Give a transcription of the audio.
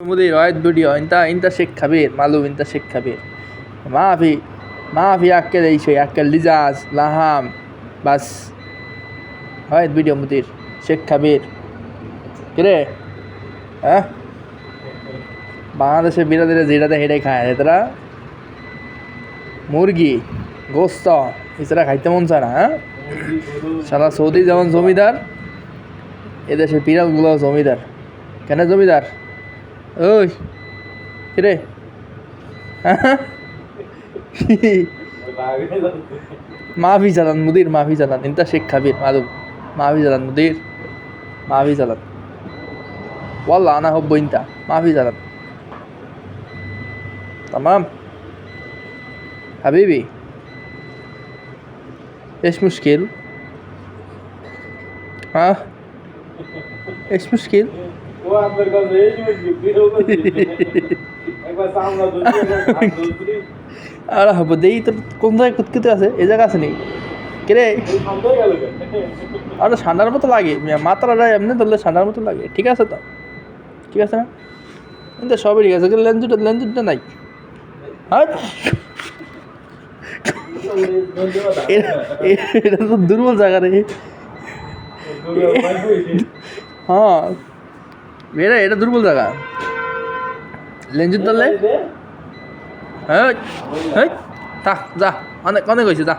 মুদি রয়েত ভিডিও, ইন্তা ইন্তা শেখ খাবির, মালুম ইন্তা শেখ খাবির। মাফি মাফি আক্কেল এই সেই, আক্কেল লিজাজ, লাহাম, বাস। হয় ভিডিও মুদির, শেখ খাবির। কিরে হ্যাঁ? বাংলাদেশের বিরাদের যেটাতে হেঁটে খায়, এতরা? মুরগি, গোস্ত, এছাড়া খাইতে মন চায় না হ্যাঁ? সারা সৌদি যেমন জমিদার, এদেশের বিড়ালগুলো জমিদার। কেন জমিদার? ওই কিরে হ্যাঁ? মাফি চালান মুদির মাফি চালান ইন্তা শেখ খাবির মালুম মাফি চালান মুদির মাফি চালান والله انا هو انت ما في زلط تمام حبيبي ايش مشكل ها ايش مشكل ও আপনার কাছে এই মুরগি বিরো একবার সামলা দুই একবার হাত দুই আর হব দেই তোর কোন জায়গায় কুতকুতে আছে? এই জায়গা আছে নি? কিরে এই সন্দেহ আর ঠান্ডার মতো লাগে। মাত্রাটা এমনি ধরলে ঠান্ডার মতো লাগে। ঠিক আছে তো? ঠিক আছে না? কিন্তু সবই ঠিক আছে। কিন্তু লেন্সুটা লেন্সুটা নাই। হ্যাঁ এটা তো দুর্বল জায়গা রে। হ্যাঁ। এটা এটা দুর্বল জায়গা। লেন্সুর তলে হ্যাঁ হ্যাঁ থাক যা অনেক অনেক হয়েছে যা।